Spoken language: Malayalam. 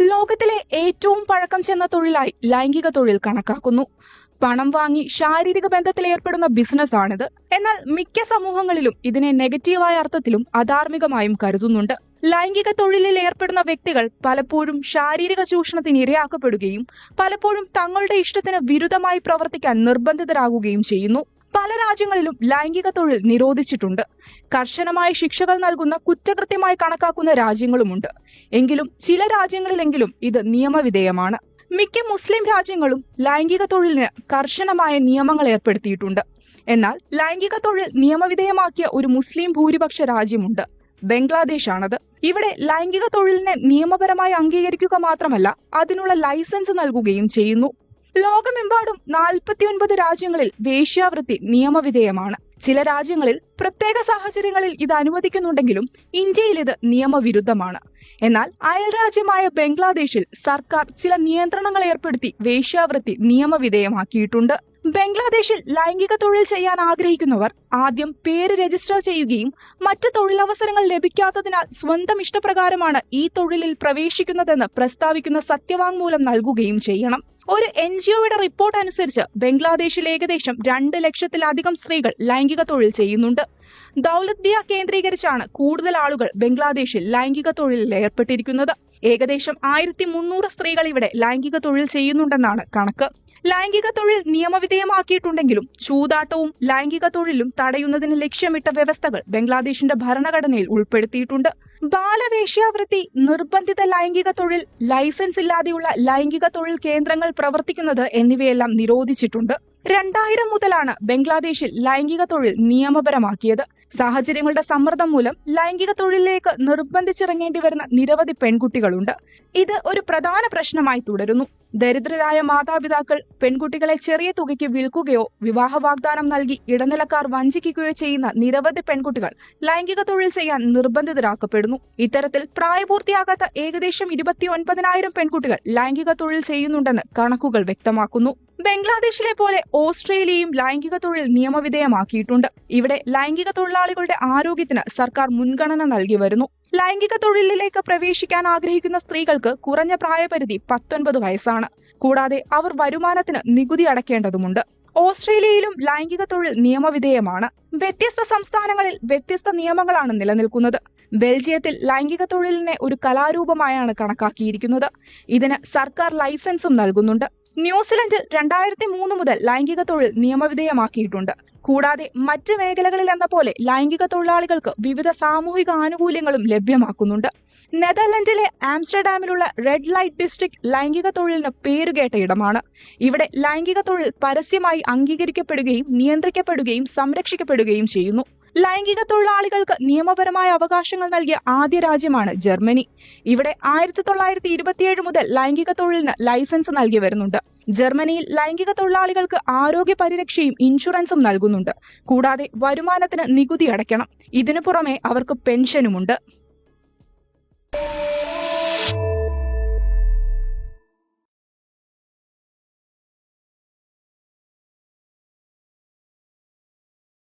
ലോകത്തിലെ ഏറ്റവും പഴക്കം ചെന്ന തൊഴിലായി ലൈംഗിക തൊഴിൽ കണക്കാക്കുന്നു. പണം വാങ്ങി ശാരീരിക ബന്ധത്തിൽ ഏർപ്പെടുന്ന ബിസിനസ്സാണിത്. എന്നാൽ മിക്ക സമൂഹങ്ങളിലും ഇതിനെ നെഗറ്റീവായ അർത്ഥത്തിലും അധാർമികമായും കരുതുന്നുണ്ട്. ലൈംഗിക തൊഴിലിൽ ഏർപ്പെടുന്ന വ്യക്തികൾ പലപ്പോഴും ശാരീരിക ചൂഷണത്തിന് ഇരയാക്കപ്പെടുകയും പലപ്പോഴും തങ്ങളുടെ ഇഷ്ടത്തിന് വിരുദ്ധമായി പ്രവർത്തിക്കാൻ നിർബന്ധിതരാകുകയും ചെയ്യുന്നു. പല രാജ്യങ്ങളിലും ലൈംഗിക തൊഴിൽ നിരോധിച്ചിട്ടുണ്ട്. കർശനമായ ശിക്ഷകൾ നൽകുന്ന കുറ്റകൃത്യമായി കണക്കാക്കുന്ന രാജ്യങ്ങളുമുണ്ട്. എങ്കിലും ചില രാജ്യങ്ങളിലെങ്കിലും ഇത് നിയമവിധേയമാണ്. മിക്ക മുസ്ലിം രാജ്യങ്ങളും ലൈംഗിക തൊഴിലിന് കർശനമായ നിയമങ്ങൾ ഏർപ്പെടുത്തിയിട്ടുണ്ട്. എന്നാൽ ലൈംഗിക തൊഴിൽ നിയമവിധേയമാക്കിയ ഒരു മുസ്ലിം ഭൂരിപക്ഷ രാജ്യമുണ്ട്. ബംഗ്ലാദേശ് ആണത് ഇവിടെ ലൈംഗിക തൊഴിലിനെ നിയമപരമായി അംഗീകരിക്കുക മാത്രമല്ല അതിനുള്ള ലൈസൻസ് നൽകുകയും ചെയ്യുന്നു. ലോകമെമ്പാടും നാൽപ്പത്തിയൊൻപത് രാജ്യങ്ങളിൽ വേശ്യാവൃത്തി നിയമവിധേയമാണ്. ചില രാജ്യങ്ങളിൽ പ്രത്യേക സാഹചര്യങ്ങളിൽ ഇത് അനുവദിക്കുന്നുണ്ടെങ്കിലും ഇന്ത്യയിൽ ഇത് നിയമവിരുദ്ധമാണ്. എന്നാൽ അയൽരാജ്യമായ ബംഗ്ലാദേശിൽ സർക്കാർ ചില നിയന്ത്രണങ്ങൾ ഏർപ്പെടുത്തി വേശ്യാവൃത്തി നിയമവിധേയമാക്കിയിട്ടുണ്ട്. ബംഗ്ലാദേശിൽ ലൈംഗിക തൊഴിൽ ചെയ്യാൻ ആഗ്രഹിക്കുന്നവർ ആദ്യം പേര് രജിസ്റ്റർ ചെയ്യുകയും മറ്റ് തൊഴിലവസരങ്ങൾ ലഭിക്കാത്തതിനാൽ സ്വന്തം ഇഷ്ടപ്രകാരമാണ് ഈ തൊഴിലിൽ പ്രവേശിക്കുന്നതെന്ന് പ്രസ്താവിക്കുന്ന സത്യവാങ്മൂലം നൽകുകയും ചെയ്യണം. ഒരു എൻ ജി ഒയുടെ റിപ്പോർട്ട് അനുസരിച്ച് ബംഗ്ലാദേശിൽ ഏകദേശം രണ്ട് ലക്ഷത്തിലധികം സ്ത്രീകൾ ലൈംഗിക തൊഴിൽ ചെയ്യുന്നുണ്ട്. ദൗലത് ബിയ കേന്ദ്രീകരിച്ചാണ് കൂടുതൽ ആളുകൾ ബംഗ്ലാദേശിൽ ലൈംഗിക തൊഴിലിൽ ഏർപ്പെട്ടിരിക്കുന്നത്. ഏകദേശം ആയിരത്തി മുന്നൂറ് സ്ത്രീകൾ ഇവിടെ ലൈംഗിക തൊഴിൽ ചെയ്യുന്നുണ്ടെന്നാണ് കണക്ക്. ലൈംഗിക തൊഴിൽ നിയമവിധേയമാക്കിയിട്ടുണ്ടെങ്കിലും ചൂതാട്ടവും ലൈംഗിക തൊഴിലും തടയുന്നതിന് ലക്ഷ്യമിട്ട വ്യവസ്ഥകൾ ബംഗ്ലാദേശിന്റെ ഭരണഘടനയിൽ ഉൾപ്പെടുത്തിയിട്ടുണ്ട്. ബാലവേശ്യാവൃത്തി നിർബന്ധിത ലൈംഗിക തൊഴിൽ ലൈസൻസ് ഇല്ലാതെയുള്ള ലൈംഗിക തൊഴിൽ കേന്ദ്രങ്ങൾ പ്രവർത്തിക്കുന്നത് എന്നിവയെല്ലാം നിരോധിച്ചിട്ടുണ്ട്. രണ്ടായിരം മുതലാണ് ബംഗ്ലാദേശിൽ ലൈംഗിക തൊഴിൽ നിയമപരമാക്കിയത്. സാഹചര്യങ്ങളുടെ സമ്മർദ്ദം മൂലം ലൈംഗിക തൊഴിലിലേക്ക് നിർബന്ധിച്ചിറങ്ങേണ്ടി വരുന്ന നിരവധി പെൺകുട്ടികളുണ്ട്. ഇത് ഒരു പ്രധാന പ്രശ്നമായി തുടരുന്നു. ദരിദ്രരായ മാതാപിതാക്കൾ പെൺകുട്ടികളെ ചെറിയ തുകയ്ക്ക് വിൽക്കുകയോ വിവാഹ വാഗ്ദാനം നൽകി ഇടനിലക്കാർ വഞ്ചിക്കുകയോ ചെയ്യുന്ന നിരവധി പെൺകുട്ടികൾ ലൈംഗിക തൊഴിൽ ചെയ്യാൻ നിർബന്ധിതരാക്കപ്പെടുന്നു. ഇത്തരത്തിൽ പ്രായപൂർത്തിയാകാത്ത ഏകദേശം ഇരുപത്തി ഒൻപതിനായിരം പെൺകുട്ടികൾ ലൈംഗിക തൊഴിൽ ചെയ്യുന്നുണ്ടെന്ന് കണക്കുകൾ വ്യക്തമാക്കുന്നു. ബംഗ്ലാദേശിലെ പോലെ ഓസ്ട്രേലിയയും ലൈംഗിക തൊഴിൽ നിയമവിധേയമാക്കിയിട്ടുണ്ട്. ഇവിടെ ലൈംഗിക തൊഴിലാളികളുടെ ആരോഗ്യത്തിന് സർക്കാർ മുൻഗണന നൽകി വരുന്നു. ലൈംഗിക തൊഴിലിലേക്ക് പ്രവേശിക്കാൻ ആഗ്രഹിക്കുന്ന സ്ത്രീകൾക്ക് കുറഞ്ഞ പ്രായപരിധി പത്തൊൻപത് വയസ്സാണ്. കൂടാതെ അവർ വരുമാനത്തിന് നികുതി അടയ്ക്കേണ്ടതുണ്ട് ഓസ്ട്രേലിയയിലും ലൈംഗിക തൊഴിൽ നിയമവിധേയമാണ്. വ്യത്യസ്ത സംസ്ഥാനങ്ങളിൽ വ്യത്യസ്ത നിയമങ്ങളാണ് നിലനിൽക്കുന്നത്. ബെൽജിയത്തിൽ ലൈംഗിക തൊഴിലിനെ ഒരു കലാരൂപമായാണ് കണക്കാക്കിയിരിക്കുന്നത്. ഇതിന് സർക്കാർ ലൈസൻസും നൽകുന്നുണ്ട്. ന്യൂസിലൻഡിൽ രണ്ടായിരത്തി മൂന്ന് മുതൽ ലൈംഗിക തൊഴിൽ നിയമവിധേയമാക്കിയിട്ടുണ്ട്. കൂടാതെ മറ്റ് മേഖലകളിൽ എന്ന പോലെ ലൈംഗിക തൊഴിലാളികൾക്ക് വിവിധ സാമൂഹിക ആനുകൂല്യങ്ങളും ലഭ്യമാക്കുന്നുണ്ട്. നെതർലൻഡിലെ ആംസ്റ്റർഡാമിലുള്ള റെഡ് ലൈറ്റ് ഡിസ്ട്രിക്ട് ലൈംഗിക തൊഴിലിന് പേരുകേട്ട ഇടമാണ്. ഇവിടെ ലൈംഗിക തൊഴിൽ പരസ്യമായി അംഗീകരിക്കപ്പെടുകയും നിയന്ത്രിക്കപ്പെടുകയും സംരക്ഷിക്കപ്പെടുകയും ചെയ്യുന്നു. ലൈംഗിക തൊഴിലാളികൾക്ക് നിയമപരമായ അവകാശങ്ങൾ നൽകിയ ആദ്യ രാജ്യമാണ് ജർമ്മനി. ഇവിടെ ആയിരത്തി തൊള്ളായിരത്തി ഇരുപത്തിയേഴ് മുതൽ ലൈംഗിക തൊഴിലിന് ലൈസൻസ് നൽകി വരുന്നുണ്ട്. ജർമ്മനിയിൽ ലൈംഗിക തൊഴിലാളികൾക്ക് ആരോഗ്യ പരിരക്ഷയും ഇൻഷുറൻസും നൽകുന്നുണ്ട്. കൂടാതെ വരുമാനത്തിന് നികുതി അടയ്ക്കണം. ഇതിനു പുറമെ അവർക്ക് പെൻഷനുമുണ്ട്.